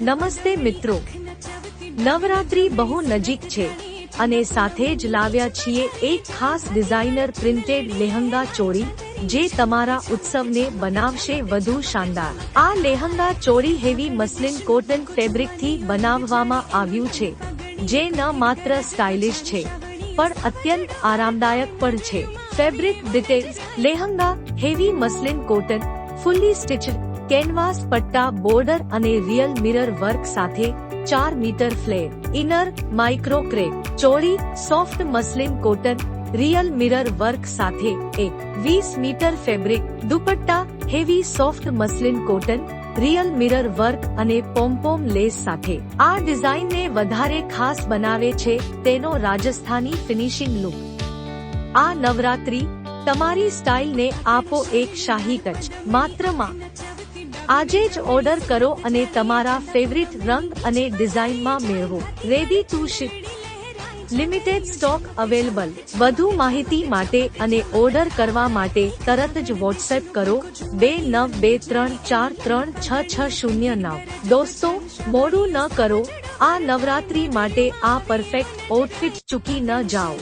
નમસ્તે મિત્રો. નવરાત્રી બહુ નજીક છે અને સાથે જ લાવ્યા છીએ એક ખાસ ડિઝાઇનર પ્રિન્ટેડ લેહંગા ચોળી જે તમારા ઉત્સવને બનાવશે વધુ શાનદાર. આ લેહંગા ચોરી હેવી મસ્લિન કોટન ફેબ્રિકથી બનાવવામાં આવ્યું છે, જે ન માત્ર સ્ટાઇલિશ છે, પણ અત્યંત આરામદાયક પણ છે. Fabric details. Lehenga heavy muslin cotton, fully stitched canvas, પટ્ટા, બોર્ડર અને રિયલ મિરર વર્ક સાથે ચાર metre flare, inner, micro crepe choli, soft muslin cotton, real mirror work સાથે એક વીસ metre fabric, dupatta, heavy soft muslin cotton, real mirror work અને pompom less સાથે. આ ડિઝાઇનને વધારે ખાસ બનાવે છે તેનો રાજસ્થાની ફિનિશિંગ લુક. આ નવરાત્રી તમારી સ્ટાઇલને આપો એક શાહી ટચ. માત્રમાં આજે જ ઓર્ડર કરો અને તમારા ફેવરિટ રંગ અને ડિઝાઇનમાં મેળવો. Ready to ship limited stock available વધુ માહિતી માટે અને ઓર્ડર કરવા માટે તરત જ વોટ્સએપ કરો બે નવ બે ત્રણ ચાર ત્રણ છ છ શૂન્ય નવ. દોસ્તો, મોડું ન કરો. આ નવરાત્રી માટે આ પરફેક્ટ આઉટફિટ ચૂકી ન જાઓ.